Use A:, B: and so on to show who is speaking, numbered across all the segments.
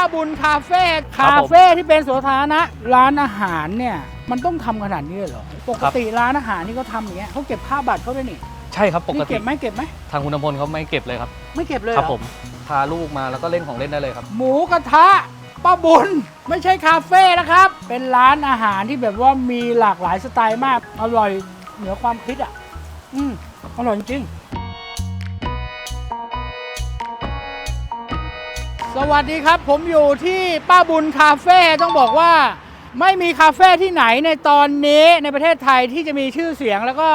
A: ป้าบุญคาเฟ่
B: ครับ
A: คา
B: ผม
A: เฟ่ที่เป็นสวนสาธารณะร้านอาหารเนี่ยมันต้องทำขนาดนี้เลยเหรอปกติร้านอาหารนี่เขาทำอย่างเงี้ยเขาเก็บค่าบัตรเขาด้วยนี่
B: ใช่ครับปก
A: นี่
B: ติ
A: เก็บไหมเก็บไหม
B: ทางคุณอำพลเขาไม่เก็บเลยครับ
A: ไม่เก็บเลย
B: ครับ
A: เหอ
B: ผมพาลูกมาแล้วก็เล่นของเล่นได้เลยครับ
A: หมูกระทะป้าบุญไม่ใช่คาเฟ่นะครับ เป็นร้านอาหารที่แบบว่ามีหลากหลายสไตล์มาก อร่อยเหนือความคิดอะ อืมอร่อยจริง สวัสดีครับ ผมอยู่ที่ป้าบุญคาเฟ่ต้องบอกว่า ไม่มีคาเฟ่ที่ไหนในตอนนี้ในประเทศไทยที่จะมีชื่อเสียงแล้วก็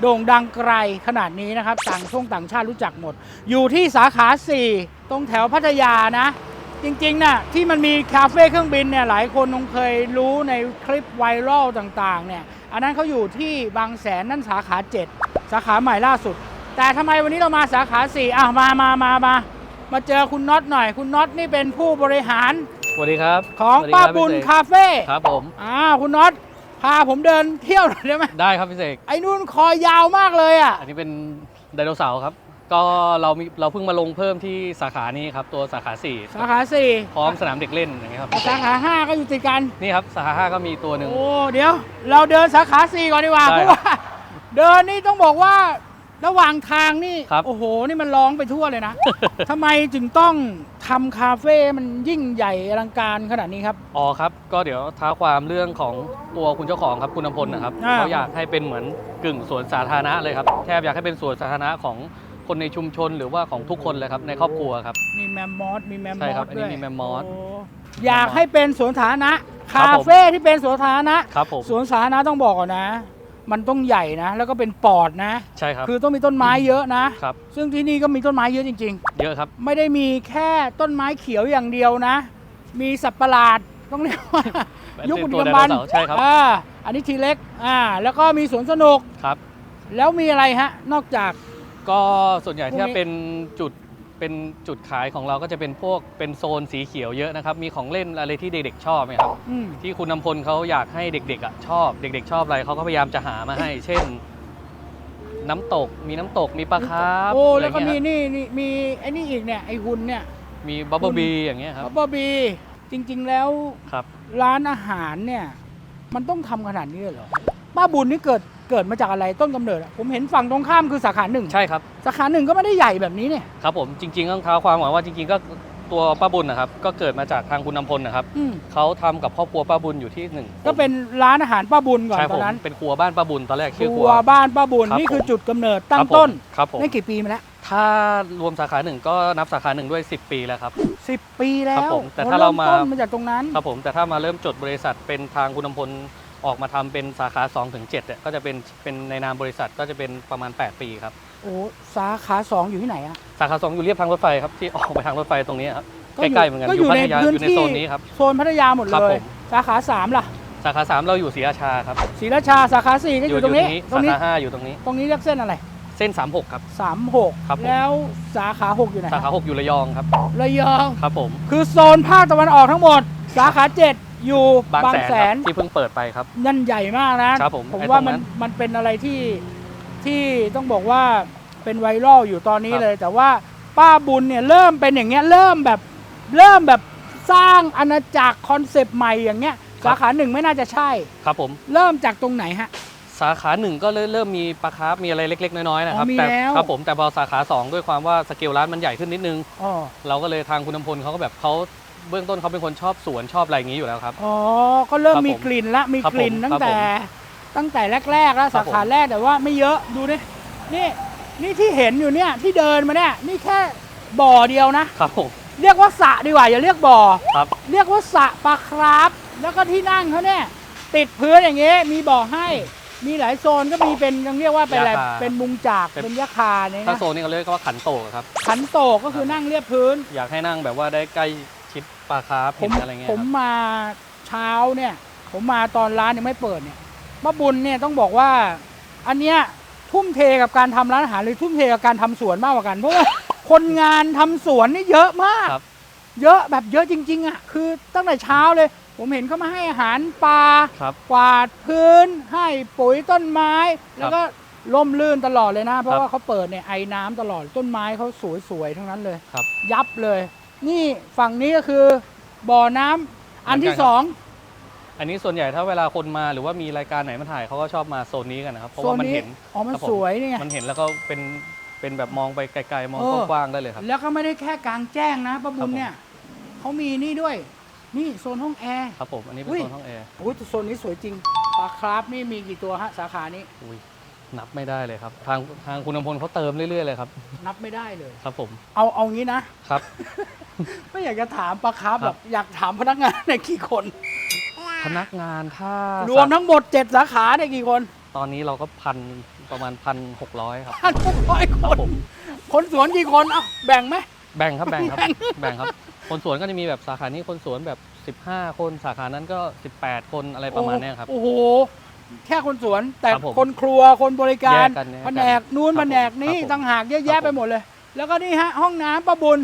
A: โด่งดังไกลขนาดนี้นะครับต่างช่วงต่างชาติรู้จักหมด อยู่ที่สาขา 4 ตรงแถวพัทยานะ จริงๆนะที่มันมีคาเฟ่เครื่องบินเนี่ยหลายคนคงเคยรู้ในคลิปไวรัลต่างๆเนี่ยอันนั้นเขาอยู่ที่บางแสนนั่นสาขา 7 สาขาใหม่ล่าสุด แต่ทำไมวันนี้เรามาสาขา4อะมามามามามา เจอคุณน็อตหน่อยคุณน็อตนี่เป็นผู้บริหาร
B: สวัสดีครับ
A: ของ
B: สวัสดี
A: ป้า
B: ครับ
A: บุญ
B: พี่เสก
A: คาเฟ่
B: ครับผม
A: อ่าคุณน็อตพาผมเดินเที่ยวหน่อยได้ไหม
B: ได้ครับพี่เสก
A: ไอ้นู่นคอยาวมากเลยอะ
B: อันนี้เป็นไดโนเสาร์ครับ ก็เรามีเราเพิ่งมาลงเพิ่มที่สาขานี้ครับตัวสาขา
A: สาขาสี่
B: 4พร้อมสนามเด็กเล่นอย่างเงี้ยครับ
A: สาขาห้าก็อยู่ติดกัน
B: นี่ครับสาขา5ก็มีตัวหนึ่ง
A: โอ้เดี๋ยว เราเดินสาขาสี่ก่อนดีกว่า
B: ได้
A: เพราะว่าเดินนี่ต้องบอกว่า ระหว่างทางนี่
B: ครับ
A: โอ้โห นี่มันร้องไปทั่วเลยนะ ทำไมจึงต้องทำคาเฟ่มันยิ่งใหญ่อลังการขนาดนี้ครับ
B: อ๋อครับ ก็เดี๋ยวท้าความเรื่องของตัวคุณเจ้าของครับคุณอำพลนะครับ
A: อ่า
B: เขาอยากให้เป็นเหมือนกึ่งสวนสาธารณะเลยครับแทบอยากให้เป็นสวนสาธารณะของคนในชุมชนหรือว่าของทุกคนเลยครับในครอบครัวครับ
A: มีแมมมอสมีแมมม
B: ใช่
A: อ
B: ครั
A: ส
B: บอันนี้
A: ด้วย
B: มีแมมมอส
A: โอยากให้เป็นสวนสาธารณะ
B: ครั
A: คา
B: บผม
A: เฟ่ที่เป็นสวนสาธารณะ
B: ครับผม
A: สวนสาธารณะต้องบอกก่อนนะ มันต้องใหญ่นะ แล้วก็เป็นปอดนะ
B: ใช่ครับ
A: คือต้องมีต้นไม้เยอะนะ
B: ครับ
A: ซึ่งที่นี่ก็มีต้นไม้เยอะจริงๆ
B: เยอะครับ
A: ไม่ได้มีแค่ต้นไม้เขียวอย่างเดียวนะ มีสัตว์ประหลาดต้องเรียกว่ายุค
B: เป็น
A: ดึ
B: ตัว
A: กดำบรรพ์
B: ไดโนเสาร์ใช่ครับ
A: อ่าอันนี้ทีเล็กอ่าแล้วก็มีสวนสนุก
B: ครับ
A: แล้วมีอะไรฮะ นอกจาก
B: ก็ส่วนใหญ่
A: พวกนี้
B: ที่เป็นจุด เป็นจุดขายของเราก็จะเป็นพวกเป็นโซนสีเขียวเยอะนะครับ มีของเล่นอะไรที่เด็กๆชอบไหมครับ
A: อืม
B: ที่คุณนำพลเขาอยากให้เด็กๆอะชอบ เด็กๆ ชอบอะไรเขาก็พยายามจะหามาให้ เช่น น้ำตกมีน้ำตกมีปลาคาร์ฟ
A: โอ้
B: อะไร
A: แล้วก็มี
B: เงี้ย
A: นี่นี่มีไอ้นี่อีกเนี่ย ไอ้หุ่นเนี่ย
B: มีบับเบิลบีอย่างเงี้ยครับ
A: บับเบอร์บีจริง ๆ แล้ว
B: ครับ
A: ร้านอาหารเนี่ย มันต้องทำขนาดนี้เลยเหรอป้าบุญนี่เกิด เกิดมาจากอะไรต้นกำเนิดอะผมเห็นฝั่งตรงข้ามคือสาขาหนึ่ง
B: ใช่ครับ
A: สาขาหนึ่งก็ไม่ได้ใหญ่แบบนี้เนี่ย
B: ครับผมจริงๆต้องเท้าความก่อนว่าจริงๆก็ตัวป้าบุญนะครับก็เกิดมาจากทางคุณนำพลนะครับ
A: อืม
B: เขาทำกับครอบครัวป้าบุญอยู่ที่หนึ่ง
A: ก็เป็นร้านอาหารป้าบุญก่อน
B: ใช่
A: ต
B: ผ
A: อน
B: ม
A: นั้น
B: เป็นครัวบ้านป้าบุญตอนแรก
A: ค
B: ชื่อค
A: รั
B: รั
A: ว
B: ว
A: บ้านป้าบุญ
B: ครับ
A: นี่คือ
B: ผม
A: จุดกำเนิดตั้
B: ครั
A: ง
B: บผม
A: ต้น
B: ครับผม
A: นี่กี่ปีมาแล้ว
B: ถ้ารวมสาขาหนึ่งก็นับสาขาหนึ่งด้วย 10 ปีแล้วครับ
A: สิบปีแล้
B: ครับ
A: ว
B: ผมแต่
A: โอ้
B: ถ้าเรามา
A: ต้นมาจากตรงนั้น
B: ครับผมแต่ถ้ามาเริ่มจดบริษัทเป็นทางคุณอำพล ออกมาทำเป็นสาขา2ถึง7เนี่ยก็จะเป็นเป็นในนามบริษัทก็จะเป็นประมาณ 8 ปีครับ
A: โอ้สาขาสองอยู่ที่ไหนอะ
B: สาขา 2 อยู่เรียบทางรถไฟครับที่ออกไปทางรถไฟตรงนี้ครับ
A: ก็
B: ใกล้ๆเหมือนกัน
A: ก็
B: อ
A: อยู่
B: ยู่พั
A: ใน
B: ทยา
A: พื้น
B: อยู่ใน
A: ที่
B: โซนนี้ครับ
A: โซนพัทยาหมด
B: ครับ
A: เลย
B: ผม
A: สาขาสามล่ะ
B: สาขา 3 เราอยู่ศรีราชาครับ
A: ศรีราชาสาขาสี่ก็อยู่ตรงนี้ ตร
B: สาง
A: นี้
B: ขา5อยู่ตรงนี้
A: ตรงนี้เรียกเส้นอะไร
B: เส้น 36 ครับ
A: สามหก
B: ครับผม
A: แล้วสาขาหกอยู่ไหน
B: สาขา 6 อยู่ระยองครับ
A: ระยอง
B: ครับผม
A: คือโซนภาคตะวันออกทั้งหมด สาขาเจ็ด อยู่
B: บาง
A: บาง
B: แส
A: แส
B: น
A: น
B: ครับที่เพิ่งเปิดไปครับ
A: นั่นใหญ่มากนะครับ
B: ผม
A: ผม
B: ไอ้
A: ว่า
B: ตรงนั้
A: มัน
B: น
A: มันเป็นอะไรที่ที่ต้องบอกว่าเป็นไวรัลอยู่ตอนนี้
B: ครับ
A: เลย แต่ว่าป้าบุญเนี่ยเริ่มเป็นอย่างเงี้ยเริ่มแบบเริ่มแบบสร้างอาณาจักรคอนเซปต์ใหม่อย่างเงี้ยสาขาหนึ่งไม่น่าจะใช่
B: ครับผม
A: เริ่มจากตรงไหนฮะ
B: สาขาหนึ่งก็เริ่มเริ่มมีปลาคาร์ฟมีอะไรเล็ก ๆ น้อยๆนะครับ
A: อ๋อมี
B: แต่
A: แล้ว
B: ครับผมแต่พอสาขา 2 ด้วยความว่าสเกลร้านมันใหญ่ขึ้นนิดนึง
A: อ๋อ
B: เราก็เลยทางคุณอำพลเขาก็แบบเขา เบื้องต้นเขาเป็นคนชอบสวนชอบอะไรอย่างนี้อยู่แล้วครับ
A: อ๋อ ก็เริ่ม
B: ครับ
A: มี
B: ผม
A: กลิ่นละ มี
B: ครับ
A: กลิ่น
B: ผม
A: ตั้
B: ครั
A: ง
B: บ
A: แต่ตั้งแต่แรกๆแล้ว
B: ครั
A: สา
B: บผม
A: ขาแรกแต่ว่าไม่เยอะดูดินี่นี่ที่เห็นอยู่เนี่ยที่เดินมาเนี่ยนี่แค่บ่อเดียวนะ
B: ครับผม
A: เรียกว่าสระดีกว่าอย่าเรียกบ่อ
B: ครับ
A: เรียกว่าสระปลาคราฟแล้วก็ที่นั่งเขาเนี่ยติดพื้นอย่างเงี้ยมีบ่อให้มีหลายโซนก็มีเป็นยังเรียกว่าเป็นอะไร
B: ยาคา
A: เป็นมุงจาก
B: เป็น
A: เป็นยาคาเนี่ย
B: ถ้า
A: นะ
B: โซนนี้เขาเรียกว่าขันโตกครับ
A: ขันโตกก็คือนั่งเรียบพื้น
B: อยากให้นั่งแบบว่าได้ใกล้ ชิดปลาคาร์ฟ
A: ผ
B: เห็
A: ม
B: นอะไรเงี้ย
A: ผ
B: ค
A: ม
B: รับ
A: มาเช้าเนี่ย ผมมาตอนร้านยังไม่เปิดเนี่ยป้าบุญเนี่ยต้องบอกว่า อันเนี้ยทุ่มเทกับการทำร้านอาหารหรือทุ่มเทกับการทำสวนมากกว่ากันเพราะว่า คนงานทำสวนนี่เยอะมาก
B: ครับ
A: เยอะแบบเยอะจริง ๆอะคือตั้งแต่เช้าเลย ผมเห็นเขามาให้อาหารปลา
B: ครับ
A: กวาดพื้น ให้ปุ๋ยต้นไม้ แล้วก็ล่มลื่นตลอดเลยนะ เพราะว่าเขาเปิดเนี่ยไอ้น้ำตลอดต้นไม้เขาสวยๆทั้งนั้นเลย
B: ครับ
A: ยับเลย นี่ฝั่งนี้ก็คือบ่อน้ำอันที่สอง
B: อันนี้ส่วนใหญ่ถ้าเวลาคนมาหรือว่ามีรายการไหนมาถ่ายเขาก็ชอบมาโซนนี้กันนะครับ เพราะ
A: โซ
B: ว่านมัน
A: นี้
B: เห็น
A: อ๋อมัน
B: ครับผม
A: สวยนี่ไง
B: มันเห็นแล้วก็เป็นเป็นแบบมองไปไกลๆมอง
A: เออ
B: กว้างๆได้เลยครับ
A: แล้วก็ไม่ได้แค่กลางแจ้งนะป้าบุญ
B: ครับผม
A: เนี่ยเขามีนี่ด้วย นี่โซนห้องแอร์
B: ครับผมอันนี้เป็
A: อุ้
B: น
A: ย
B: โซนห้องแอร์
A: โอ้ยโซนนี้สวยจริงปลาคราฟนี่มีกี่ตัวฮะสาขานี้
B: อุ้ย นับไม่ได้เลยครับ ทางทางคุณอำพลเขาเติมเรื่อยๆเลยครับ
A: นับไม่ได้เลย
B: ครับผม
A: เอาเอางี้นะ
B: ครับ
A: ไม่อยากจะถามปลาคราฟ
B: ค
A: แบ
B: รั
A: บบอยากถามพนักงานเนี่ยกี่คน
B: พนักงานถ้ารร
A: วมทั้งหมด 7 สาขาเนี่ยกี่คน
B: ตอนนี้เราก็พันประมาณพันหกร้อยครับ
A: พันหกร้อยค
B: ครับ
A: น
B: ผม
A: คนสวนกี่คนเอ้าแบ่งไหม
B: แบ่งครับแบ่งครับ
A: แบ่ง
B: แบ่งครับ คนสวนก็จะมีแบบสาขานี้คนสวนแบบ 15 คนสาขานั้นก็ 18 คนอะไรประมาณเนี้ยครับ
A: โอ้โห แค่คนสวนแต่
B: ครับผม
A: คนครัวคนบริการ
B: แยกกันแยกกัน
A: แผนกนู้น
B: ครับ
A: แผนกนี้
B: ผม
A: ต่างหากเยอะ
B: ครั
A: แยะ
B: บผม
A: ไปหมดเลย แล้วก็นี่ฮะห้องน้ำประบุญ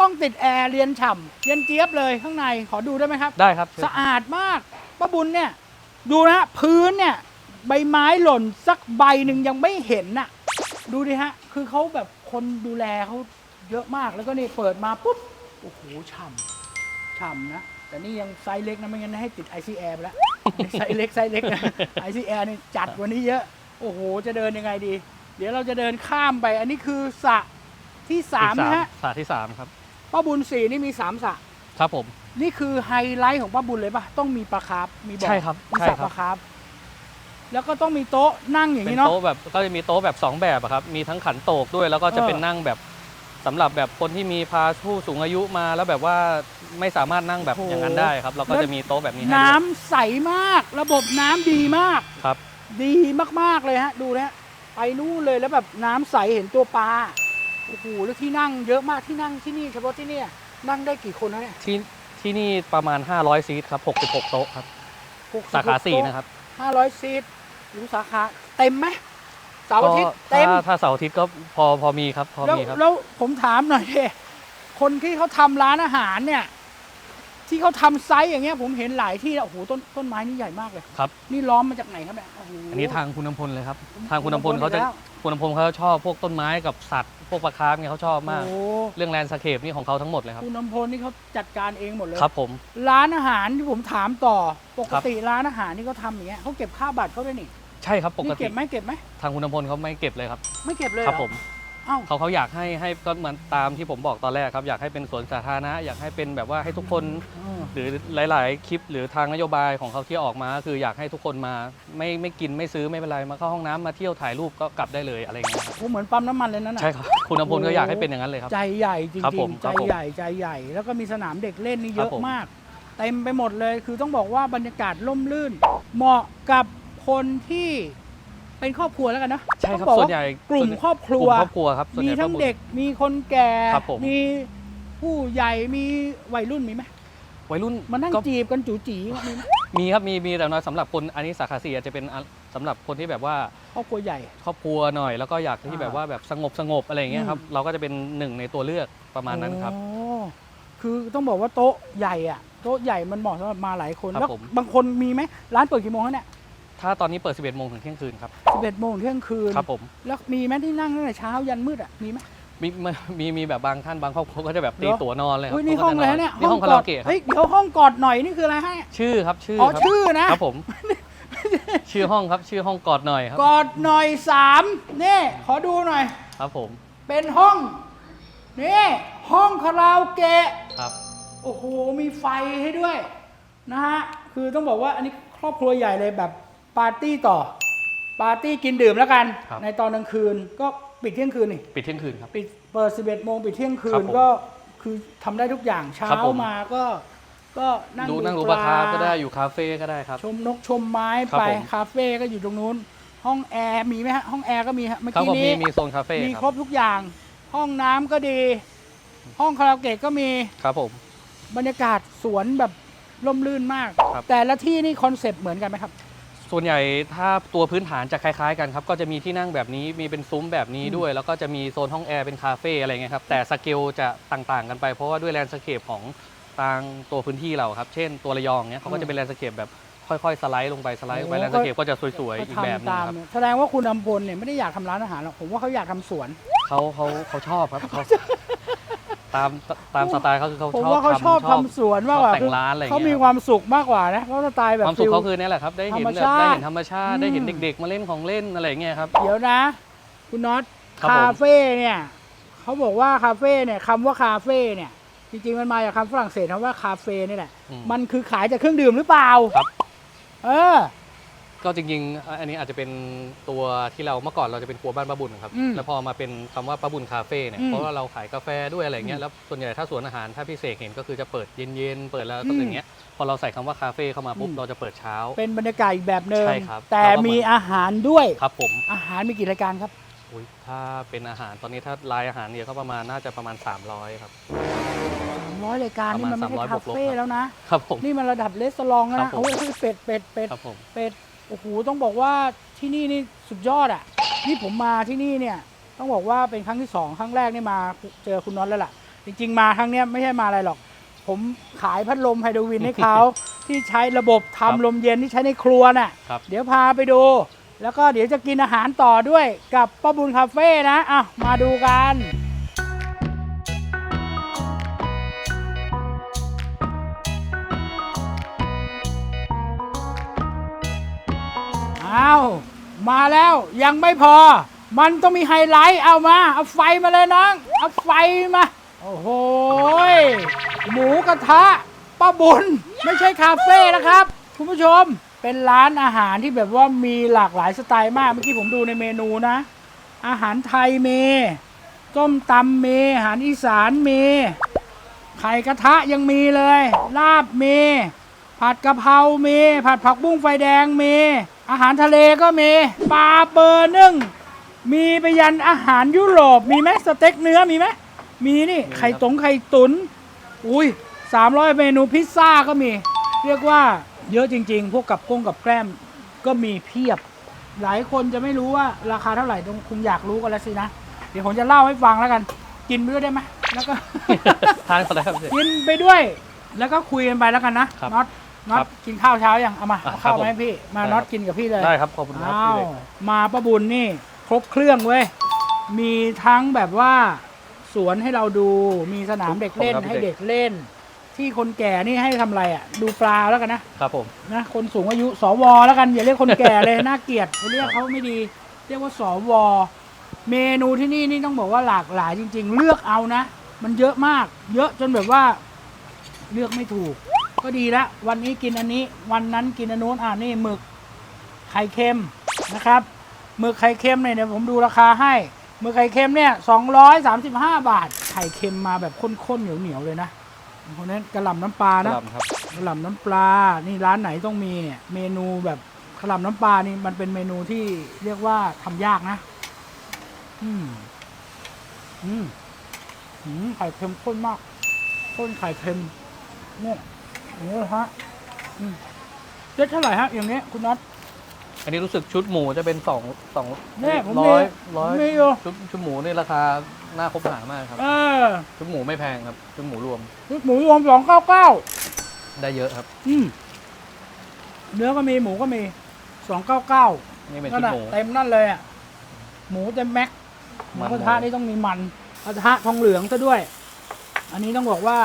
A: ต้องติดแอร์เรียนฉ่ำเย็นเจี๊ยบเลยข้างในขอดูได้ไหมครับ
B: ได้ครับ
A: สะอาดมากป้าบุญเนี่ย ดูนะฮะพื้นเนี่ย ใบไม้หล่นสักใบหนึ่งยังไม่เห็นน่ะ ดูดิฮะ คือเขาแบบคนดูแลเขาเยอะมากแล้วก็นี่เปิดมาปุ๊บ โอ้โห ฉ่ำฉ่ำนะ แต่นี่ยังไซส์เล็กนะ ไม่งั้นให้ติด ICR ไปแล้ว ไซส์เล็กไซส์เล็กนะ ICR นี่จัดกว่านี้เยอะ โอ้โห จะเดินยังไงดี เดี๋ยวเราจะเดินข้ามไป อันนี้คือสระที่สามนะฮะ
B: สาที่3ครับ
A: ป้าบุญสี่นี่มีสามสระ
B: ครับผม
A: นี่คือไฮไลท์ของป้าบุญเลยปะต้องมีปลาคาร์ฟมีบ่อ
B: ใช่ครับ
A: มี
B: ใช่
A: สระ
B: ครับ
A: ปลาคาร์ฟแล้วก็ต้องมีโต๊ะนั่งอย่าง
B: เป็น
A: นี้เนาะ
B: โต๊ะแบบก็จะมีโต๊ะแบบ 2 แบบอะครับ มีทั้งขันโตกด้วยแล้วก็จะ
A: เออ
B: เป็นนั่งแบบ สำหรับแบบคนที่มีพาผู้สูงอายุมาแล้วแบบว่าไม่สามารถนั่งแบบอย่างนั้นได้ครับ เราก็จะมีโต๊ะแบบนี้ให้
A: น้ำ
B: ด้วย
A: ใสมาก ระบบน้ำดีมาก
B: ครับ
A: ดีมาก ๆ เลยฮะ ดูนะฮะไปนู่นเลยแล้วแบบน้ำใสเห็นตัวปลาโอ้โหแล้วที่นั่งเยอะมากที่นั่งที่นี่เฉพาะที่เนี่ยนั่งได้กี่คนนะเนี่ย
B: ที่ที่นี่ประมาณ 500 ซีทครับ 66 โต๊ะครับ
A: 66
B: สาขา
A: โต๊
B: 4นะครับ
A: ห้าร้อยซีทอยู่สาขาเต็มไหม เสาร์อาทิตย์
B: ก็
A: เต็ม
B: ถ้าถ้าเสาร์อาทิตย์ก็พอพอมีครับพอ
A: แล้ว
B: มีครับ
A: แล้วผมถามหน่อยดิคนที่เขาทำร้านอาหารเนี่ย ที่เขาทำไซส์อย่างเงี้ย ผมเห็นหลายที่แล้วโอ้โหต้นต้นไม้นี่ใหญ่มากเลย
B: ครับ
A: นี่ล้อมมาจากไหนครับเนี่ยโโห
B: อันนี้ทางคุณอำพลเลยครับ
A: คุณ
B: ทางคุณอำพล
A: คุณอำพล
B: เขาจะ
A: อีกแล้ว
B: คุณอำพลเขาชอบพวกต้นไม้กับสัตว์ พวกปลาคาร์ฟเนี่ยเขาชอบมาก
A: โอ้
B: เรื่องแลนด์สเคปนี่ของเขาทั้งหมดเลยครับ
A: คุณน้ำพลนี่เขาจัดการเองหมดเลย
B: ครับผม
A: ร้านอาหารที่ผมถามต่อปก
B: ครับ
A: ติร้านอาหารที่เขาทำอย่างเงี้ยเขาเก็บค่าบัตรเขาด้วยนี่
B: ใช่ครับปก
A: นี่
B: ติ
A: เก็บไหมเก็บไหม
B: ทางคุณอำพลเขาไม่เก็บเลยครับ
A: ไม่เก็บเลย
B: ครับ
A: เหอ
B: ผม
A: เอ้า
B: เขาเขาอยากให้ให้ก็เหมือนตามที่ผมบอกตอนแรกครับ อยากให้เป็นสวนสาธารณะอยากให้เป็นแบบว่าให้ทุกคน
A: เออ
B: หรือหลาย ๆ คลิปหรือทางนโยบายของเขาที่ออกมาก็คืออยากให้ทุกคนมาไม่ไม่กินไม่ซื้อไม่เป็นไรมาเข้าห้องน้ำมาเที่ยวถ่ายรูปก็กลับได้เลยอะไรอย่างเงี้ยครับ
A: โอ้เหมือนปั๊มน้ำมันเลยนั่นน่ะ
B: ใช่ครับ คุณอำพลก็อยากให้เป็นอย่างนั้นเลยครับ
A: ใจใหญ่จริ
B: ครับผ
A: ง
B: ม
A: ๆ
B: ค
A: ใจ
B: รับผม
A: ใหญ่ใจใหญ่ แล้วก็มีสนามเด็กเล่นนี่เย
B: ครั
A: อะ
B: บผม
A: มาก เต็มไปหมดเลยคือต้องบอกว่าบรรยากาศร่มรื่น เหมาะกับ คนที่เป็นครอบครัวแล้วกันเนอะ
B: ใช่ครับ
A: ต้องบอก
B: ส่ว
A: ว่าน
B: ใหญ่
A: กลุ่ม
B: ส่วน
A: ครอบครั
B: ก
A: ว
B: ลุ่มครอบครัวครับส่วน
A: มี
B: ใหญ่
A: ทั้ง
B: ก็
A: เด็กมีคนแก่
B: ครับผม
A: มีผู้ใหญ่มีวัยรุ่นมีไหม
B: วัยรุ่น
A: มานั่ง
B: ก็
A: จีบกันจูจีมีไหม
B: มีครับมีมีแต่น้อยสำหรับคนอันนี้สาขาสี่อาจจะเป็นอันสำหรับคนที่แบบว่า
A: ครอบครัวใหญ่
B: ครอบครัวหน่อย แล้วก็อยากที่
A: อ่า
B: แบบว่าแบบสงบสงบอะไรอย่างเงี้ยครับ
A: อืม
B: เราก็จะเป็นหนึ่งในตัวเลือกประมาณนั้นครับ
A: โอ้คือต้องบอกว่าโต๊ะใหญ่อะโต๊ะใหญ่มันเหมาะสำหรับมาหลายคน
B: ครับ
A: แล้ว
B: ผม
A: บางคนมีไหมร้านเปิดกี่โมงคะเนี่ย
B: ถ้าตอนนี้เปิด 11 โมงถึงเที่ยงคืนครับ
A: 11โมงถึงเที่ยงคืน
B: ครับผม
A: แล้วมีไหมที่นั่งตั้งแต่เช้ายันมืดอะมีไหม
B: มีมีมีมีแบบบางท่านบางครอบครัวก็จะแบบตี
A: เหรอ
B: ตั๋วนอนเลยครั
A: อุ้ยนี่ห้องเลยฮะเนี่ย
B: นี่ห้องคา
A: ก
B: รา
A: อด
B: โอเกะครับ
A: เฮ้ยเดี๋ยวห้องกอดหน่อยนี่คืออะไรฮะ
B: ชื่อครับชื่อ
A: อ๋อ
B: ครับ
A: ชื่อนะครับ
B: ผม ชื่อห้องครับชื่อห้องกอดหน่อยครับ
A: กอดหน่อยสามนี่ขอดูหน่อย
B: ครับผม
A: เป็นห้องนี่ห้องคาราโอเกะ
B: ครับ
A: โอ้โหมีไฟให้ด้วยนะฮะคือต้องบอกว่าอันนี้ครอบครัวใหญ่เลยแบบ ปาร์ตี้ต่อ ปาร์ตี้กินดื่มแล้วกัน
B: ครับ
A: ในตอนกลางคืนก็ปิดเที่ยงคืนนี่
B: ปิดเที่ยงคืนครับ
A: ปิดเปิด11โมงปิดเที่ยงคื
B: ครั
A: น
B: บผม
A: ก็คือทำได้ทุกอย่างเช้า
B: ครับผม
A: มาก็ก็นั่ง
B: ดูนั่ง
A: ดู
B: ดู
A: ป
B: ป
A: ลา
B: ลาคาร์ฟก็ได้อยู่คาเฟ่ก็ได้ครับ
A: ชมนกชมไม้
B: ครับ
A: ไป
B: ผม
A: คาเฟ่ก็อยู่ตรงนู้น ห้องแอร์มีไหมฮะห้องแอร์ก็มีฮะเมื่อ
B: ครับ
A: กี้
B: ผมมี
A: นี้
B: มีโซนคาเฟ่
A: มี
B: ค
A: คร
B: รั
A: บ บทุกอย่าง ห้องน้ำก็ดี ห้องคาราโอเกะก็มี
B: ครับผม
A: บรรยากาศสวนแบบร่มรื่นมาก
B: ครับ
A: แต่ละที่นี่คอนเซปต์เหมือนกันไหมครับ
B: ส่วนใหญ่ถ้าตัวพื้นฐานจะคล้ายๆกันครับ ก็จะมีที่นั่งแบบนี้มีเป็นซุ้มแบบนี้
A: อืม
B: ด้วย แล้วก็จะมีโซนห้องแอร์เป็นคาเฟ่อะไรเงี้ยครับ แต่สเกลจะต่างๆกันไปเพราะว่าด้วยแลนด์สเคปของทางตัวพื้นที่เราครับ เช่นตัวระยองเนี้ยเขาก็จะเป็นแลนด์สเคปแบบค่อยๆ สไลด์ลงไปสไลด์ลงไป
A: โอ้
B: แลนด์สเคปก็จะสวยๆ
A: ก็
B: อีกแบบหนึง
A: ทำตาม
B: ครับ
A: เนี่ยแสดงว่าคุณอำพลเนี่ยไม่ได้อยากทำร้านอาหารหรอกผมว่าเขาอยากทำสวน
B: เขาเขาเขาชอบครับเขา ตตามตามสไตล์เขาคือเขา
A: ผม
B: ชอบ
A: ว่าเขาชอบ
B: ทำ
A: ทำสวนมากกว่า
B: ชอบแต่งร้านอะไรอย่าง
A: เขา
B: เงี้ย
A: มีความสุขมากกว่านะเขาสไตล์แบบ
B: ความสุข
A: ฟิล
B: เขาคือเนี่ยแหละครับ ได้เห็น
A: ธรรม
B: แบบ
A: ชาติ
B: ได้เห็นธรรมชาติ ได้เห็น
A: อืม
B: เด็ก ๆ มาเล่นของเล่นอะไรอย่างเงี้ยครับ
A: เดี๋ยวนะ คุณน็อต
B: ครับผม
A: คาเฟ่เนี่ยเขาบอกว่าคาเฟ่เนี่ยคำว่าคาเฟ่เนี่ย จริงๆมันมาจากคำฝรั่งเศสคำว่าคาเฟ่นี่แหละ
B: อืม
A: มันคือขายจากเครื่องดื่มหรือเปล่า
B: ครับ
A: เออ
B: ก็จริงๆ อันนี้อาจจะเป็นตัวที่เราเมื่อก่อนเราจะเป็นครัวบ้านป้าบุญครับ
A: อืม
B: แล้วพอมาเป็นคำว่าป้าบุญคาเฟ่เนี่ย
A: อืม
B: เพราะว่าเราขายกาแฟด้วยอะไรเงี้
A: อื
B: ย
A: ม
B: แล้วส่วนใหญ่ถ้าสวนอาหารถ้าพี่เสกเห็นก็คือจะเปิดเย็นๆ เปิดแล้ว
A: อื
B: ก็
A: ม
B: อย่างเงี้ย พอเราใส่คำว่าคาเฟ่เข้ามาปุ๊บ
A: อืม
B: เราจะเปิดเช้า
A: เป็นบรรยากาศอีกแบบหนึ่ง
B: ใช่ครับ
A: แต่
B: แล้วก็
A: มี
B: เหมือน
A: อาหารด้วย
B: ครับผม
A: อาหารมีกี่รายการครับ
B: อุ๊ยถ้าเป็นอาหารตอนนี้ถ้าลายอาหารเนี่ยก็ประมาณน่าจะประมาณ 300 ครับ
A: 300 รายการ
B: ประ
A: นี่
B: มาณ
A: มันไม่ใช่
B: 300
A: คา
B: บวกลบ
A: เฟ่
B: ครับ
A: แล้วนะ
B: ครับผม
A: นี่มันระดับเลสซอลองแล้ว
B: ครั
A: นะ
B: บผม
A: โอ้ยคือเป็ดเป็ดเป็ด
B: ครับผม
A: เป็ด โอ้โหต้องบอกว่าที่นี่นี่สุดยอดอะนี่ผมมาที่นี่เนี่ยต้องบอกว่าเป็นครั้งที่สองครั้งแรกนี่มาเจอคุณน็อตแล้วล่ะ จริง ๆ มาครั้งเนี้ยไม่ใช่มาอะไรหรอก ผมขายพัดลมไฮโดรวินให้เขา ที่ใช้ระบบทำ
B: ครับ
A: ลมเย็นที่ใช้ในครัวน่ะ
B: ครับ
A: เดี๋ยวพาไปดู แล้วก็เดี๋ยวจะกินอาหารต่อด้วยกับป้าบุญคาเฟ่นะอะมาดูกัน อ้าวมาแล้วยังไม่พอ มันต้องมีไฮไลท์เอามา เอาไฟมาเลยน้อง เอาไฟมา โอ้โหหมูกระทะป้าบุญ ไม่ใช่คาเฟ่นะครับ คุณผู้ชมเป็นร้านอาหารที่แบบว่ามีหลากหลายสไตล์มาก เมื่อกี้ผมดูในเมนูนะ อาหารไทยเมต้มตำเมอาหารอีสานเมไข่กระทะยังมีเลย ลาบเม ผัดกะเพราเม ผัดผักบุ้งไฟแดงเม อาหารทะเลก็เมปลาเบอร์นึ่ง มีไปยันอาหารยุโรปมีไหมสเต็กเนื้อมีไหมมีนี่
B: มีครับ
A: ไข่ตงไข่ตุนอุ้ยสามร้อยเมนูพิซซ่าก็มี เรียกว่าเยอะจริง ๆ พวกกับก้งกับแกล้มก็มีเพียบ หลายคนจะไม่รู้ว่าราคาเท่าไหร่ต้องคุณอยากรู้กันแล้วสินะ เดี๋ยวผมจะเล่าให้ฟังแล้วกัน กินไปด้วยได้ไหมแล้วก็
B: ทานก็ได้ครับพี่เสก
A: กินไปด้วย แล้วก็คุยกันไปแล้วกันนะครับน็อต น็อ
B: ครั
A: ต
B: บ
A: กินข้าวเช้ายังเอามา
B: อะ
A: เอาข้าว
B: ครับผม
A: มาให้พี่มา
B: ได้
A: น็อต
B: ครับ
A: กินกับพี่เลย
B: ได้ครับขอบคุณครับ
A: อ้า
B: พี่
A: ว
B: เสก
A: มาประบุญนี่ครบเครื่องเว้ยมีทั้งแบบว่าสวนให้เราดูมีสนามเด็กเล่น
B: ขอบคุณครับ
A: ให้เด็กเล่น ที่คนแก่นี่ให้ทำอะไรอะ ดูปลาแล้วกันนะ
B: ครับผม
A: นะคนสูงอายุสวแล้วกันอย่าเรียกคนแก่เลยน่าเกลียดเรียกเขาไม่ดี เรียกว่าสวเมนูที่นี่นี่ต้องบอกว่าหลากหลายจริง ๆ เลือกเอานะ มันเยอะมาก เยอะจนแบบว่าเลือกไม่ถูก ก็ดีละวันนี้กินอันนี้ วันนั้นกินอันนู้นอ่านี่หมึกไข่เค็มนะครับหมึกไข่เค็มเนี่ยเดี๋ยวผมดูราคาให้หมึกไข่เค็มเนี่ยสองร้อยสามสิบห้าบาท ไข่เค็มมาแบบข้นๆเหนียวๆเลยนะเพราะฉะนั้นกระหล่ำน้ำปลานะ
B: กระหล่ำครับ
A: กระหล่ำน้ำปลา นี่ร้านไหนต้องมีเนี่ยเมนูแบบกระหล่ำน้ำปลานี่มันเป็นเมนูที่เรียกว่าทำยากนะ อืมอืมอืมไข่เค็มข้นมากข้นไข่เค็มเนี่ย อย่างนี้เลยฮะอืมเจ็ดเท่าไหร่ฮะอย่างนี้คุณน็อต
B: อันนี้รู้สึกชุดหมูจะเป็นสองสอง
A: เนี่ยผม
B: ร้อย
A: มี
B: ร้อย
A: ผมมีอยู่
B: ชุดชุดหมูนี่ราคาน่าคบหามากครับ
A: เออ
B: ชุดหมูไม่แพงครับ ชุดหมูรวม
A: ลูกหมูรวมสองเก้าเก้า
B: ได้เยอะครับ
A: อืมเนื้อก็มีหมูก็มีสองเก้าเก้า
B: นี่เป็น
A: นั่
B: ชุ
A: น
B: ด
A: น่ะ
B: หมู
A: เต็มนั่นเลยอะหมูเต็มแม็กหมู
B: มัน
A: กระทะ
B: เลย
A: นี่ต้องมีมันกระทะทองเหลืองซะด้วย อันนี้ต้องบอกว่า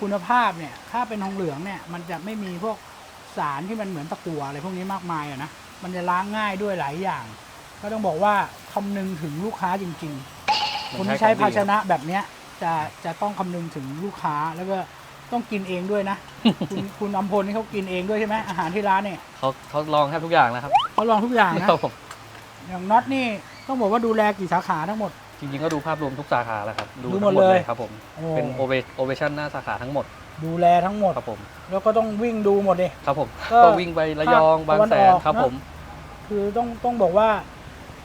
A: คุณภาพเนี่ย ถ้าเป็นทองเหลืองเนี่ย มันจะไม่มีพวกสารที่มันเหมือนตะกั่วอะไรพวกนี้มากมายอะนะ มันจะล้างง่ายด้วยหลายอย่าง ก็ต้องบอกว่าคำนึงถึงลูกค้าจริง ๆ คนที่ใช้ภาชนะแบบเนี้ยจะจะต้องคำนึงถึงลูกค้าแล้วก็ต้องกินเองด้วยนะ คุณคุณอำพลนี่เขากินเองด้วยใช่ไหมอาหารที่ร้านเนี่ย
B: เขาเขาลองแทบทุกอย่างแล้วครับ
A: เขาลองทุกอย่างนะ
B: ครับผม
A: อย่างน็อตนี่ต้องบอกว่าดูแลกี่สาขาทั้งหมด
B: จริงๆก็ดูภาพรวมทุกสาขาแล้วครับ
A: ดูหมด
B: ทั้ง
A: เลย
B: ครับผม
A: โอ้
B: เป็นโอเวโอเวชั่นหน้าสาขาทั้งหมด
A: ดูแลทั้งหมด
B: ครับผม
A: แล้วก็ต้องวิ่งดูหมดเลย
B: ครับผม
A: ก็
B: ก็วิ่งไประยอง
A: ภาค
B: บางแส
A: ตะวัน
B: น
A: ออก
B: ครับ
A: นะ
B: ผม
A: คือต้องต้องบอกว่า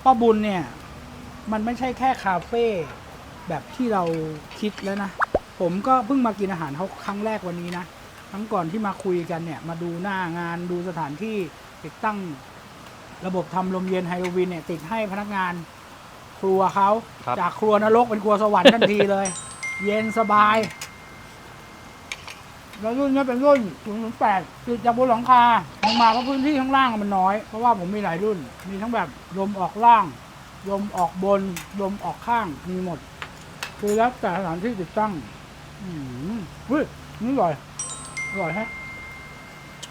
A: ป้าบุญเนี่ย มันไม่ใช่แค่คาเฟ่แบบที่เราคิดแล้วนะ ผมก็เพิ่งมากินอาหารเขาครั้งแรกวันนี้นะครั้งก่อนที่มาคุยกันเนี่ย มาดูหน้างานดูสถานที่ติดตั้ง ระบบทำลมเย็นไฮโดรวินเนี่ย ติดให้พนักงาน ครัวเขา
B: ครับ
A: จากครัวนรกเป็นครัวสวรรค์ทันทีเลย เย็นสบาย แล้วรุ่นนี้เป็นรุ่น 008ติดจากบนหลังคาลงมาก็พื้นที่ข้างล่างมันน้อย เพราะว่าผมมีหลายรุ่น มีทั้งแบบลมออกล่างลมออกบนลมออกข้างมีหมด คือแล้วแต่สถานที่ติดตั้ง อืมเฮ้ยนี่อร่อยอร่อยแฮะ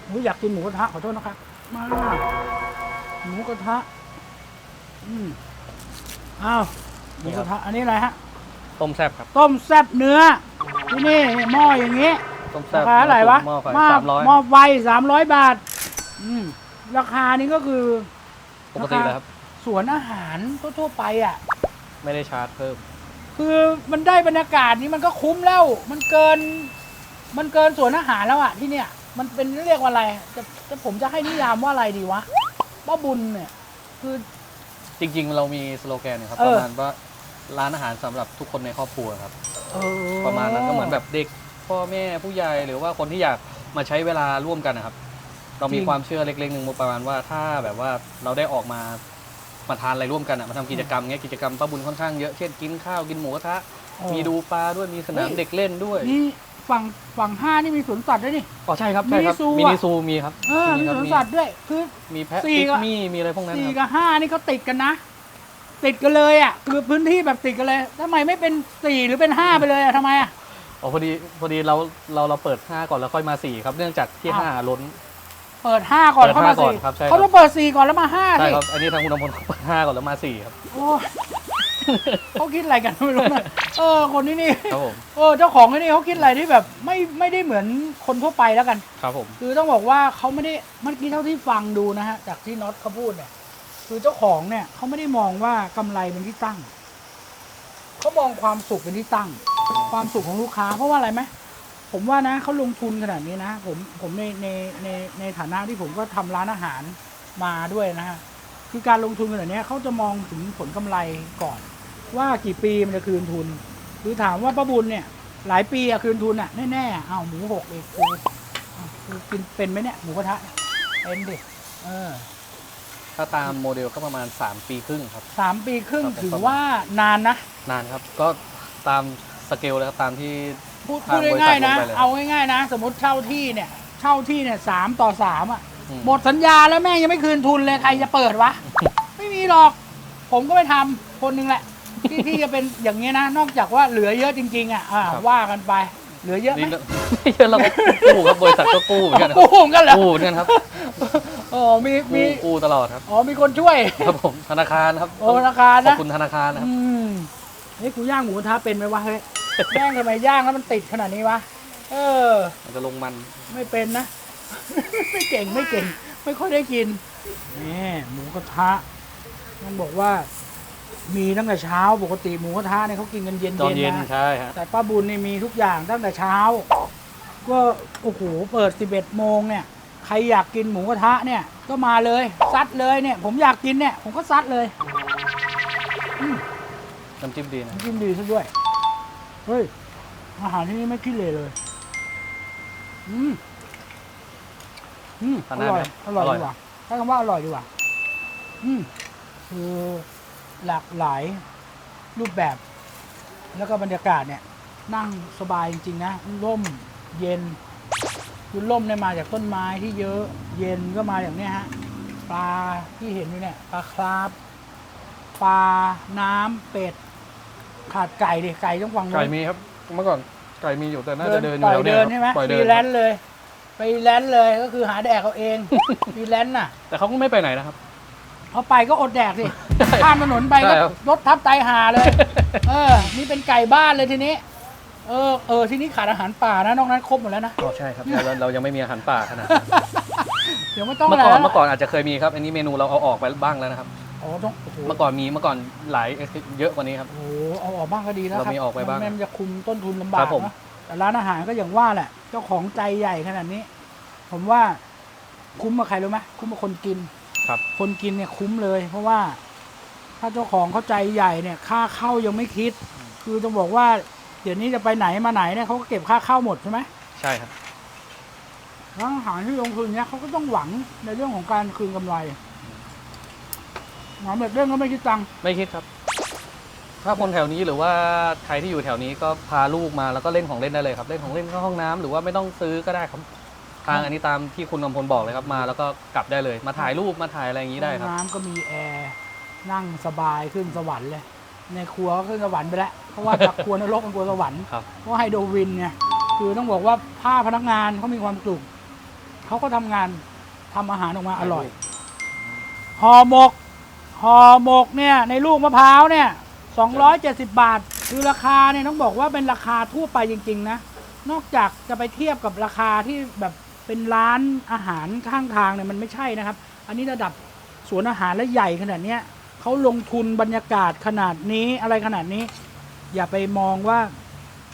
A: อุ๊ยอยากกินหมูกระทะขอโทษนะครับ มาหมูกระทะ อืม อ้าวหมูกระทะอันนี้อะไรฮะ
B: ต้มแซ่บครับ
A: ต้มแซ่บเนื้อ ที่นี่หม้ออย่างงี้
B: ต้มแซ่
A: รา
B: บ
A: คาอะไรวะ
B: หม้อไฟ
A: หม้อ
B: สามร้อย
A: หม้อไฟสามร้อยบาท อืม ราคานี้ก็คือ
B: ปกติเลยครับ
A: สวนอาหารทั่วๆไปอะ
B: ไม่ได้ชาร์จเพิ่ม
A: คือมันได้บรรยากาศนี้มันก็คุ้มแล้ว มันเกิน มันเกินสวนอาหารแล้วอะที่เนี่ย มันเป็นเรียกว่าอะไร จะจะผมจะให้นิยามว่าอะไรดีวะป้าบุญเนี่ย คือ
B: จริง ๆ เรามีสโลแกนนะครับ
A: เอ
B: ป
A: อ
B: ระมาณว่าร้านอาหารสำหรับทุกคนในครอบครัวครับ
A: เออ
B: ประมาณนั้นก็เหมือนแบบเด็ก พ่อแม่ผู้ใหญ่หรือว่าคนที่อยากมาใช้เวลาร่วมกันนะครับ เรามีความเชื่อเล็กๆหนึ่งประมาณว่าถ้าแบบว่าเราได้ออกมามาทานอะไรร่วมกันอะมาทำกิจกรรมเงี้ยกิจกรรมป้าบุญค่อนข้างเยอะเช่นกินข้าวกินหมูกระทะ
A: เออ
B: มีดูปลาด้วยมีสนามเด็กเล่นด้วย
A: นี่ ฝั่งฝั่งห้านี่มีสวนสัตว์ด้วยนี่
B: อ๋อใช่ครับใช่ครับ
A: มินิซูอะ
B: มินิซูมีครับ
A: เออมี
B: ครับ
A: สวนสัตว์ด้วย คือ
B: มีแพะ
A: สี่
B: ปิก
A: ก็
B: มี่มีอะไรพวกนั้น
A: สี่
B: ครับ
A: กับห้านี่เขาติดกันนะ ติดกันเลยอะคือพื้นที่แบบติดกันเลยทำไมไม่เป็นสี่หรือเป็นห้าไปเลยอะทำไมอะ
B: อ๋อพอดีพอดีเราเราเราเปิด5ก่อนแล้วค่อยมา4ครับเนื่องจากที่
A: อ้าว
B: 5ล้น
A: เปิดห้าก่อน
B: เปิด
A: เข้ามา
B: ห้าก่อน
A: สี่
B: ครับใช่ครับ
A: เขาต้องเปิดสี่ก่อนแล้วมาห้า
B: ใช่
A: สิ
B: ครับอันนี้ทางคุณอมพลเขาเปิด5ก่อนแล้วมา4ครับ
A: โอ้ย เขาคิดอะไรกันไม่รู้นะเออคนนี้นี่
B: ครับผม
A: เออเจ้าของไอ้นี่เขาคิดอะไรที่แบบไม่ไม่ได้เหมือนคนทั่วไปแล้วกัน
B: ครับผม
A: คือต้องบอกว่าเขาไม่ได้เมื่อกี้เท่าที่ฟังดูนะฮะจากที่น็อตเขาพูดเนี่ยคือเจ้าของเนี่ยเขาไม่ได้มองว่ากำไรเป็นที่ตั้งเขามองความสุขเป็นที่ตั้ง ความสุขของลูกค้าเพราะว่าอะไรไหมผมว่านะเขาลงทุนขนาดนี้นะผมผมในในในในฐานะที่ผมก็ทำร้านอาหารมาด้วยนะฮะ คือการลงทุนขนาดนี้เขาจะมองถึงผลกำไรก่อน ว่ากี่ปีมันจะคืนทุน หรือถามว่าป้าบุญเนี่ย หลายปีอะคืนทุนอะแน่ๆอ้าวหมูหกเลยกูอ้าวกูกินเป็นไหมเนี่ยหมูกระทะเนี่ยเป็นดิเออ
B: ถ้าตามโมเดลก็ประมาณ 3 ปีครึ่งครับ
A: สามปีครึ่ง
B: ครับผม
A: ถือว่านานนะ
B: นานครับก็ตามสเกลเลยครับตามที่
A: พูด
B: ทาง
A: พูด
B: บริษัท
A: ง่ายๆนะ
B: ลงไปเลย
A: เอาง่ายๆนะ สมมติเช่าที่เนี่ย เช่าที่เนี่ยสามต่อสามอะ
B: อืม
A: หมดสัญญาแล้วแม่งยังไม่คืนทุนเลยใครจะเปิดวะ ไม่มีหรอก ผมก็ไปทำคนหนึงแหละ ที่ที่จะเป็นอย่างเงี้ยนะ นอกจากว่าเหลือเยอะจริง ๆ อะอ่าว่ากันไป เหลือเยอะไหม
B: นี่ไม่เยอะเราก็กู้ครับบริษัทก็กู้เหมือนกันครับ
A: กู้กันเหรอ
B: กู้เหมือนกันครับ
A: อ๋อมีมี
B: กู้กู้ตลอดครับ
A: อ๋อมีคนช่วย
B: ครับผมธนาคารครับ
A: โอ้ธนาคาร
B: ขอบ
A: นะ
B: คุณธนาคารนะครับ
A: อืมนี่กูย่างหมูกระทะเป็นไหมวะเฮ้ย แม่งทำไมย่างแล้วมันติดขนาดนี้วะ เออ
B: มันจะลงมัน
A: ไม่เป็นนะ ไม่เก่งไม่เก่ง ไม่ค่อยได้กินนี่หมูกระทะมันบอกว่า มีตั้งแต่เช้าปกติหมูกระทะเนี่ยเขากินกันเย็น
B: ตอนเย็น
A: ๆนะ
B: ใช่ฮะ
A: แต่ป้าบุญนี่มีทุกอย่างตั้งแต่เช้า ก็โอ้โหเปิด 11 โมงเนี่ย ใครอยากกินหมูกระทะเนี่ย ก็มาเลยซัดเลยเนี่ย ผมอยากกินเนี่ย ผมก็ซัดเลย
B: น้ำจิ้มดีนะ
A: น้ำจิ้มดีซะด้วย เฮ้ย อาหารที่นี่ไม่ขี้เหร่เลย อืม อืม
B: ทาน
A: อ
B: ได้
A: ร่
B: ไห
A: อ
B: ม
A: ยอร่อย ดีกว่าใช้คำว่าอร่อยดีกว่าอืมคือหลากหลายรูปแบบ แล้วก็บรรยากาศเนี่ย นั่งสบายจริงๆนะร่มเย็นคือร่มเนี่ยมาจากต้นไม้ที่เยอะเย็นก็มาอย่างเนี้ยฮะปลาที่เห็นอยู่เนี่ยปลาคราฟปลาน้ำเป็ด ขาดไก่ดิไก่ต้องฟังนู้น
B: ไก่มีครับ เมื่อก่อนไก่มีอยู่แต่น่าจะเดินอ
A: ป
B: ยู่
A: ล่อย
B: แถวเนี้
A: เดิ
B: ย
A: นใช่ไหม
B: ปล่อย
A: ฟ
B: เดิ
A: รี
B: น
A: แลนซ์เลย ฟรีแลนซ์เลยก็คือหาแดกเอาเองฟรีแลนซ์น่ะ
B: แต่เขาก็ไม่ไปไหนนะครับ
A: เขาไปก็อดแดกสิข้ามถนนไปก็
B: ใช่ครับ
A: รถทับไตายหาเลย เออ นี่เป็นไก่บ้านเลยทีนี้ เออเออทีนี้ขาดอาหารป่านะนอกนั้นครบหมดแล้วนะ
B: อ๋อใช่ครับเราเรายังไม่มีอาหารป่าขนาดนั้น
A: เดี๋ยวไม่ต้อง
B: เมื่อ
A: อะไร
B: ก่อน
A: แล้ว
B: เมื่อก่อนอาจจะเคยมีครับ อันนี้เมนูเราเอาออกไปบ้างแล้วนะครับ
A: อ๋อต้องโอ้โห
B: เมื่อก่อนมีเมื่อก่อนหลายเยอะกว่านี้ครับ
A: โอ้โหเอาออกบ้างก็ดีแล้วครับ
B: เรามีออกไปบ้าง
A: มันมันจะคุมต้นทุนลำบา
B: ครั
A: ก
B: บผม
A: นะ แต่ร้านอาหารก็อย่างว่าแหละ เจ้าของใจใหญ่ขนาดนี้ ผมว่าคุ้มกับใครรู้ไหมคุ้มกับคนกิน
B: ครับ
A: คนกินเนี่ยคุ้มเลย เพราะว่าถ้าเจ้าของเขาใจใหญ่เนี่ย ค่าเข้ายังไม่คิด คือต้องบอกว่า เดี๋ยวนี้จะไปไหนมาไหนเนี่ยเขาก็เก็บค่าเข้าหมดใช่ไหม
B: ใช่ครับ
A: ร้านอาหารที่ลงทุนเนี่ยเขาก็ต้องหวังในเรื่องของการคืนกำไรหวังแบบเรื่องก็ไม่คิดตังค์
B: ไม่คิดครับ ถ้าคนแถวนี้หรือว่าใครที่อยู่แถวนี้ก็พาลูกมาแล้วก็เล่นของเล่นได้เลยครับ เล่นของเล่นเข้าห้องน้ำหรือว่าไม่ต้องซื้อก็ได้ครับทางอันนี้ตามที่คุณกำพลบอกเลยครับมา แล้วก็กลับได้เลย มาถ่ายรูปมาถ่ายอะไรอย่างนี้ได้ครับ
A: น้ำก็มีแอร์นั่งสบายขึ้นสวรรค์เลย ในครัวก็ขึ้นสวรรค์ไปแล้ว เพราะว่าจากครัวนรกเป็นครัวสวรรค์
B: ครับ
A: เพราะไฮโดรวินเนี่ยคือต้องบอกว่าถ้าพนักงานเขามีความสุขเขาก็ทำงานทำอาหารออกมาอร่อยห่อหมกห่อหมกเนี่ยในลูกมะพร้าวเนี่ย 270 บาท คือราคาเนี่ยต้องบอกว่าเป็นราคาทั่วไปจริง ๆ นะ นอกจากจะไปเทียบกับราคาที่แบบเป็นร้านอาหารข้างทางเนี่ยมันไม่ใช่นะครับ อันนี้ระดับสวนอาหารและใหญ่ขนาดเนี้ยเขาลงทุนบรรยากาศขนาดนี้อะไรขนาดนี้ อย่าไปมองว่า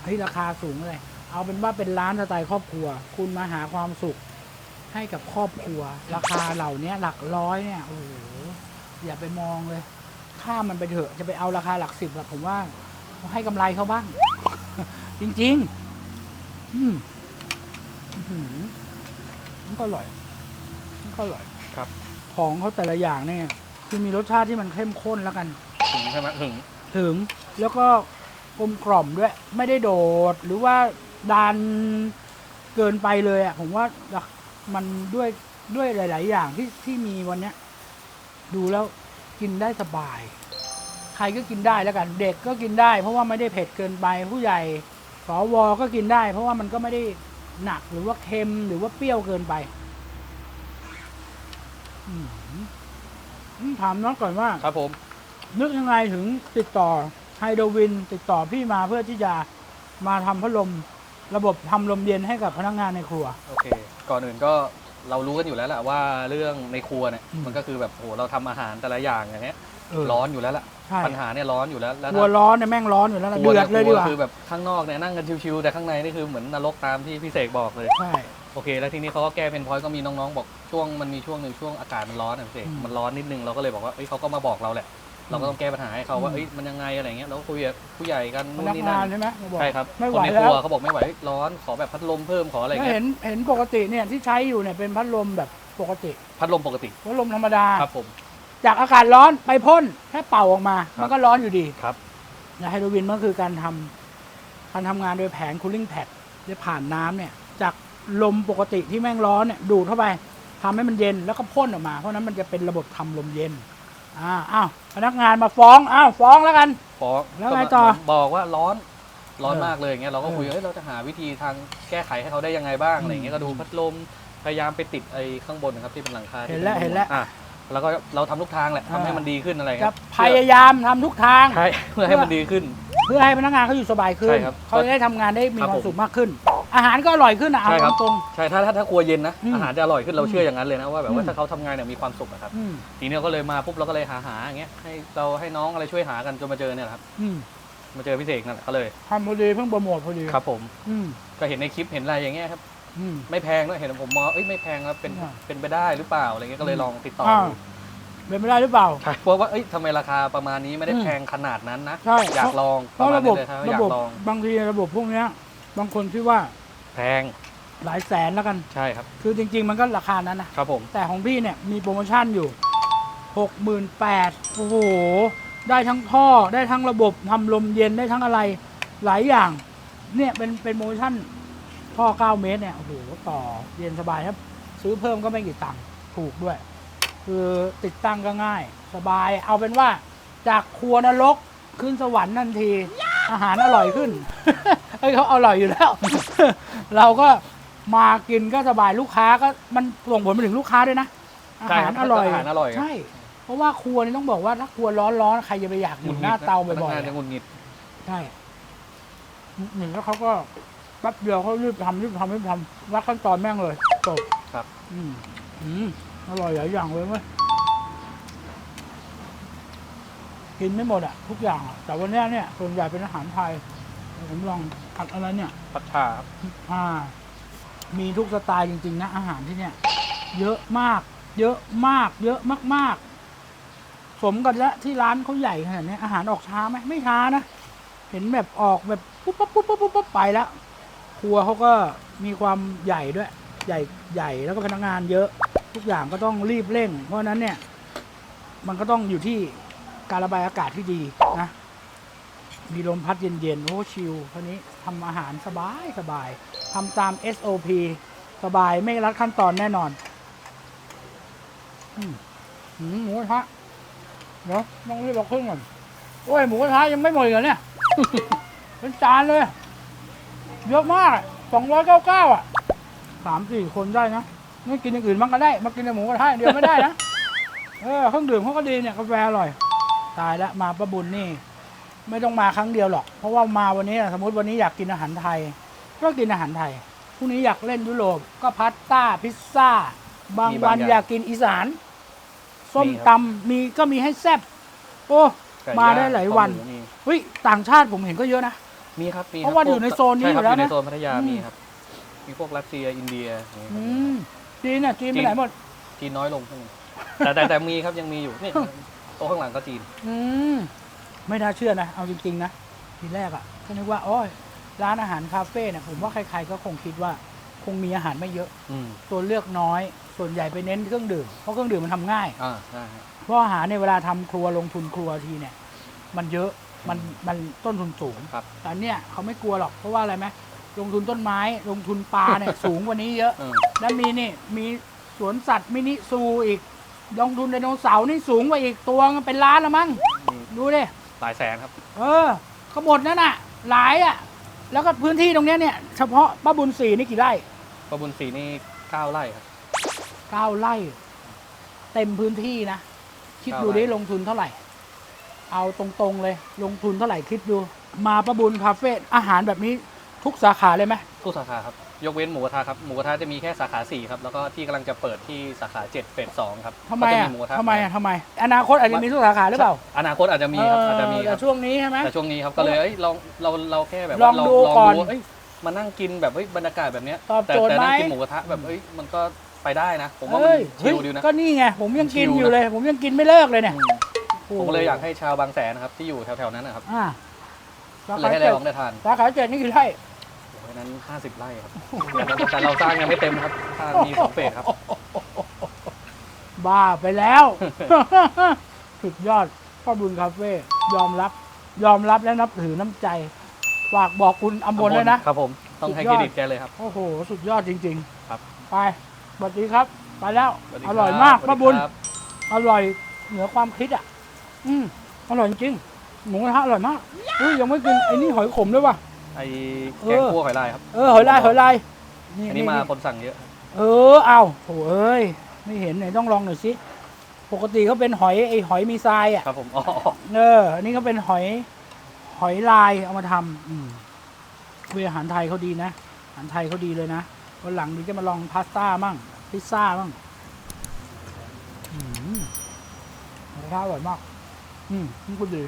A: เฮ้ยราคาสูงเลยเอาเป็นว่าเป็นร้านสไตล์ครอบครัว คุณมาหาความสุขให้กับครอบครัว ราคาเหล่านี้หลักร้อยเนี่ยโอ้โหอย่าไปมองเลย ข้ามมันไปเถอะจะไปเอาราคาหลักสิบอะผมว่าให้กำไรเขาบ้าง จริง ๆ อืมอื้อหือมันก็อร่อยมันก็อร่อย
B: ครับ
A: ของเขาแต่ละอย่างเนี่ย คือมีรสชาติที่มันเข้มข้นแล้วกัน
B: ถึงใช่ไหมถึง
A: ถึงแล้วก็กลมกล่อมด้วย ไม่ได้โดด หรือว่าดันเกินไปเลยอะผมว่ามันด้วยด้วยหลาย ๆ อย่างที่ที่มีวันเนี้ย ดูแล้ว กินได้สบาย ใครก็กินได้แล้วกัน เด็กก็กินได้ เพราะว่าไม่ได้เผ็ดเกินไปผู้ใหญ่สวก็กินได้ เพราะว่ามันก็ไม่ได้หนักหรือว่าเค็มหรือว่าเปรี้ยวเกินไปอืมอืมถามน้องก่อนว่า
B: ครับผม
A: นึกยังไงถึงติดต่อไฮโดรวิน ติดต่อพี่มาเพื่อที่จะมาทำพัดลม ระบบทำลมเย็นให้กับพนักงานในครัว
B: โอเค ก่อนอื่นก็ เรารู้กันอยู่แล้วแหละว่าเรื่องในครัวเนี่ย
A: อืม
B: มันก็คือแบบโหเราทำอาหารแต่ละอย่างอย่างเงี้ย
A: เออ
B: ร้อนอยู่แล้วล่ะ
A: ใช่
B: ปัญหาเนี่ยร้อนอยู่แล้วแล้ว
A: ครัวร้อนเนี่ยแม่งร้อนอยู่แล้วล่ะ
B: ครัว
A: เดือดเลยดีกว่า
B: คือแบบข้างนอกเนี่ยนั่งกันชิวๆแต่ข้างในนี่คือเหมือนนรกตามที่พี่เสกบอกเลย
A: ใช่
B: โอเค แล้วทีนี้เขาก็แก้เพนพอยต์ก็มีน้องๆบอกช่วงมันมีช่วงหนึ่งช่วงอากาศมันร้อนอะพี่เสก
A: อืม
B: มันร้อนนิดนึงเราก็เลยบอกว่าเอ้ยเขาก็มาบอกเราแหละ เราก็ต้องแก้ปัญหาให้เขาว่า
A: อืม
B: เอ้ยมันยังไงอะไรเงี้ยเราก็คุยกับผู้ใหญ่กัน
A: พ
B: นู่น
A: นัก
B: นี่
A: งา
B: นั่
A: น
B: น
A: ใช่ไหมมาบอก
B: ใช่ครับ
A: ไม่ไห
B: ค
A: วน
B: ในค
A: แล้
B: รั
A: ว
B: วเขาบอกไม่ไหวเฮ้ยร้อนขอแบบพัดลมเพิ่มขออะไร
A: ก็
B: เงี้
A: เห็
B: ย
A: นเห็นปกติเนี่ยที่ใช้อยู่เนี่ยเป็นพัดลมแบบปกติ
B: พัดลมปกติ
A: พัดลมธรรมดา
B: ครับผม
A: จากอากาศร้อนไปพ่นแค่เป่าออกมา
B: ครับ
A: มันก็ร้อนอยู่ดี
B: ครับ
A: นะไฮโดรวินมันคือการทำการทำงานโดยแผงคูลิ่งแพดจะผ่านน้ำเนี่ย จากลมปกติที่แม่งร้อนเนี่ยดูดเข้าไปทำให้มันเย็นแล้วก็พ่นออกมา เพราะฉะนั้นมันจะเป็นระบบทำลมเย็น อ่าอ้าวพนักงานมาฟ้องอ้าวฟ้องแล้วกัน
B: ฟ้อง
A: แล้วไงต่อ
B: ก็บอกว่าร้อนร้อน
A: เออ
B: มากเลยอย่างเงี้ยเราก็คุย
A: เออ
B: เอ้ยเราจะหาวิธีทางแก้ไขให้เขาได้ยังไงบ้าง
A: อืม
B: อะไรเงี้ยก็ดูพัดลมพยายามไปติดไอ้ข้างบนนะครับที่เป็นหลังคา
A: เห็นแล้ว
B: ที่ป็
A: เห็นแล้ว
B: อะ แล้วก็เราทำทุกทางแหละทำให้
A: อ่ามั
B: มันดีขึ้นอะไร
A: จะ
B: เงี้ย
A: พยายามทำทุกทาง
B: ใช่เพื่อให้มันดีขึ้น
A: เพื่อให้พนักงานเขาอยู่สบายขึ้
B: ใช่
A: น
B: ครับ
A: เขาจะได้ทำงานได้มี
B: ครับ
A: ความ
B: ผม
A: สุขมากขึ้น อาหารก็อร่อยขึ้นนะเอา
B: ใช่ครับ
A: ตรง
B: ใช่ถ้าถ้าถ้าครัวเย็นนะ
A: อืม
B: อาหารจะอร่อยขึ้นเรา
A: อืม
B: เชื่ออย่างนั้นเลยนะว่าแบบว่า
A: อืม
B: ถ้าเขาทำงานเนี่ยมีความสุขอะครับ
A: ๆอืม
B: ทีนี้เราก็เลยมาปุ๊บเราก็เลยหาหาอย่างเงี้ยให้เราให้น้องอะไรช่วยหากันจนมาเจอเนี่ยแหละครับ
A: อืม
B: มาเจอพี่เสกนั่นแหละเขาเลย
A: ทำพอดีเพิ่งโปรโมทพอดี
B: ครับผม
A: อืม
B: ก็เห็นในคลิปเห็นอะไรอย่างเงี้ยครับ
A: อืม
B: ไม่แพงด้วยเห็นผมมองเอ้ยไม่แพงครับเป็น
A: อ่า
B: เป็นไปได้หรือเปล่าอะไรเงี้ยก็เลยลองติดต่อ
A: อ่า
B: ดู
A: เป็นไม่ได้หรือเปล่า
B: ใช่เพราะว่าเอ้ยทำไมราคาประมาณนี้ไม่ได้
A: อืม
B: แพงขนาดนั้นนะ
A: ใช่
B: อยากลอง
A: เพ
B: ประ
A: ราะ
B: มาณ
A: ระบบ
B: นี้เลยครับอ
A: ระ
B: ยา
A: บบ
B: กลอง
A: บางทีระบบพวกเนี้ย บางคนคิดว่า
B: แพง
A: หลายแสนแล้วกัน
B: ใช่ครับ
A: คือจริง ๆ มันก็ราคานั้นนะ
B: ครับผม
A: แต่ของพี่เนี่ยมีโปรโมชั่นอยู่หกหมื่นแปดโอ้โห ได้ทั้งท่อได้ทั้งระบบทำลมเย็นได้ทั้งอะไรหลายอย่าง เนี่ยเป็นเป็นโปรโมชั่น ท่อ 9 เมตรเนี่ย โอ้โห ต่อเย็นสบายครับ ซื้อเพิ่มก็ไม่กี่ตังค์ ถูกด้วย คือติดตั้งก็ง่าย สบาย เอาเป็นว่า จากครัวนรกขึ้นสวรรค์ทันที อาหารอร่อยขึ้น เอ้ยเขาอร่อยอยู่แล้ว เราก็มากินก็สบายลูกค้าก็มันส่งผลไปถึงลูกค้าด้วยนะ อา
B: ใช่
A: หาร
B: คบ
A: อร่อย
B: อาหารอร่อยครับ
A: ใช่ เพราะว่าครัวนี่ต้องบอกว่าถ้าครัวร้อนๆใครจะไปอยากอยู่หน้าเตาบ่อย
B: พนักงานจะ
A: ๆ
B: หงุดหงิด
A: ใช่หนึ่งแล้วเขาก็แป๊บเดียวเขารีบทำรีบทำรีบทำรัดขั้นตอนแม่งเลยจบ
B: ครับ
A: อืมอืมอร่อยหลายอย่างเลยเว้ยกินไม่หมดอะทุกอย่างอะแต่วันเนี้ยเนี่ยส่วนใหญ่เป็นอาหารไทย ผมลองผัดอะไรเนี่ย
B: ผัดชาครับ
A: อ่า มีทุกสไตล์จริงๆนะ อาหารที่เนี่ย เยอะมาก เยอะมาก เยอะมากๆ สมกันแล้วที่ร้านเขาใหญ่ขนาดนี้อาหารออกช้าไหมไม่ช้านะ เห็นแบบออกแบบปุ๊บปั๊บปุ๊บปั๊บปุ๊บปั๊บไปแล้ว ครัวเขาก็มีความใหญ่ด้วย ใหญ่ใหญ่แล้วก็พนักงานเยอะ ทุกอย่างก็ต้องรีบเร่ง เพราะนั้นเนี่ย มันก็ต้องอยู่ที่การระบายอากาศที่ดีนะ มีลมพัดเย็นๆโอ้ชิลคนนี้ทำอาหารสบายสบายทำตาม SOP สบายไม่รัดขั้นตอนแน่นอนอืมอืมหมูกระทะเดี๋ยวต้องรีบเอาขึ้นก่อนโอ้ยหมูกระทะยังไม่หมดเหรอเนี่ยเป็นจานเลย เยอะมากสองร้อยเก้าเก้าอะสามสี่คนได้นะไม่กินอย่างอื่นบ้างก็ได้ มากินแต่หมูกระทะอย่างเดียวไม่ได้นะ เออเครื่องดื่มเขาก็ดีเนี่ยกาแฟอร่อย ตายแล้วมาประบุญนี่ ไม่ต้องมาครั้งเดียวหรอก เพราะว่ามาวันนี้อะสมมติวันนี้อยากกินอาหารไทย ก็กินอาหารไทยพรุ่งนี้อยากเล่นยุโรปก็พาสต้าพิซซ่า บาง
B: มี
A: วั
B: บานงอย่าง
A: อยากกินอีสาน ส้ม
B: มีครับ
A: ตำมีก็มีให้แซ่บโอ้
B: ไก่
A: มา
B: ย่ง
A: ได้หลายวัน
B: ข้วมูมี
A: เฮ้ยต่างชาติผมเห็นก็เยอะนะ
B: มีครับมีคบ
A: เพราะว่า
B: พก
A: อยู่ในโซนนี้
B: ช่ครับ
A: อยู่แล้ว
B: อยู่ใน
A: นะ
B: โซนพัทยา
A: อืม
B: มีครับ มีพวกรัสเซียอินเดียอย่างเงี้ยค
A: อื
B: รับ
A: มจีนอะจีนไป
B: จีน
A: ไหนหมด
B: จีนน้อยลงแต่แต่แต่มีครับยังมีอยู่นี่ โต๊ะข้างหลังก็จีน
A: อืมไม่น่าเชื่อนะ เอาจริง ๆ นะทีแรกอะ่ะก็นึกว่าโอ้ยร้านอาหารคาเฟ่เนี่ยผมว่าใคร ๆ ก็คงคิดว่า คงมีอาหารไม่เยอะ
B: อืม
A: ตัวเลือกน้อย ส่วนใหญ่ไปเน้นเครื่องดื่ม เพราะเครื่องดื่มมันทำง่าย
B: อ่าใช่ครับ
A: เพราะอาหารในยเวลาทำครัวลงทุนครัวทีเนี่ย มันเยอะ มันมันต้นทุนสูง
B: ครับ
A: แต่เนี่ยเขาไม่กลัวหรอกเพราะว่าอะไรไหมลงทุนต้นไม้ลงทุนปลาเนี่ย สูงกว่านี้เยอะ
B: เออ
A: แล้วมีนี่มีสวนสัตว์มินิซูอีก ลงทุนไดโนเสาร์นี่สูงกว่าอีกตัวมันเป็นล้านละมั้ง
B: มี
A: ดูดิ
B: หลายแสนครับ
A: เออขบฏนั่นน่ะ หลายอะ แล้วก็พื้นที่ตรงเนี้ยเนี่ย เฉพาะป้าบุญศรีนี่กี่ไร่
B: ประบุญศรีนี่เก้าไร่ครับ
A: เก้าไร่ เต็มพื้นที่นะ คิดดู
B: เก้าไร่
A: ดิลงทุนเท่าไหร่ เอาตรงๆเลย ลงทุนเท่าไหร่คิดดู มาป้าบุญคาเฟ่อาหารแบบนี้ทุกสาขาเลยไหม
B: ทุกสาขาครับ ยกเว้นหมูกระทะครับ หมูกระทะจะมีแค่สาขาสี่ครับ แล้วก็ที่กำลังจะเปิดที่สาขาเจ็ดเฟสสองครับ
A: ทำไม
B: ก็จะ
A: อะ
B: หมูกระทะ
A: ทำไมอะทำไม อนาคตอาจจะมีทุกสาขาหรือเปล่า
B: อนาคตอาจจะมีครับอาจจะมีค
A: แต่
B: รับ
A: ช่วงนี้ใช่ไหม
B: แต่ช่วงนี้ครับก็เลยเอ้ยเราเราเราแค่แบบ
A: ลอง
B: ว่า
A: ดูก่อน
B: เอ้ยมานั่งกินแบบเอ้ยบรรยากาศแบบเนี้ย
A: ตอบ
B: แต่
A: โจทย์
B: แต่นั่ง
A: ไหม
B: กินหมูกระทะแบบเอ้ยมันก็ไปได้นะ ผมว่ามัน
A: เฮ้ย
B: ชิลดีนะ
A: ก็นี่ไงผมยังกิน
B: ชิลนะ
A: อยู่เลย ผมยังกินไม่เลิกเลยเนี่ย
B: อืม ผมก็เลยอยากให้ชาวบางแสนนะครับที่อยู่แถวๆนั้นนะครับ
A: อ่าสา
B: เลย
A: ขา
B: ให้ได้
A: เจ็ด
B: ลองได้ทาน
A: สาขาเจ็ดนี่กี่ไร่
B: โอ้ยนั้น 50 ไร่ครับแต่แต่เราสร้างยังไม่เต็มครับถ้ามีสองเฟสครับ
A: บ้าไปแล้วสุดยอดพ่อบุญคาเฟ่ยอมรับ ยอมรับและนับถือน้ำใจฝากบอกคุณอำบลเลยนะ
B: ครับผมต้องให้
A: สุ
B: เค
A: ดยอด
B: รดิตแกเลยครับ
A: โอ้โห สุดยอดจริง
B: ครับ
A: ๆไปสวัสดีครับ ไปแล้ว
B: สวัสดี
A: อร่อย
B: คบ
A: มาก
B: สวัส
A: ป้า
B: ดี
A: บุญ
B: ครับ
A: อร่อยเหนือความคิดอะ อืมอร่อยจริงๆหมูกระทะอร่อยมากอุ้ยยังไม่กินไอ้นี่หอยขมด้วยว่ะ
B: ไอ้
A: เอ
B: แกง
A: อ
B: คั่วหอยลายครับ
A: เออหอยลายหอยลาย
B: อันนี้มาคนสั่งเยอะครับ
A: เออเอาโถเอ้ยไม่เห็นไหนต้องลองหน่อยสิปกติเขาเป็นหอยไอหอยมีทรายอะ
B: ครับผมอ๋อ
A: เอออันนี้ก็เป็นหอย หอยลายเอามาทำอืมเวยอาหารไทยเขาดีนะอาหารไทยเขาดีเลยนะวันหลังนี้จะมาลองพาสต้ามั่งพิซซ่ามั่งอืมหมูกระทะอร่อยมาก อืมนี่ก็ดี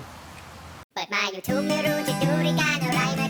C: เปิดมา YouTube ไม่รู้จะดูรายการอะไรมา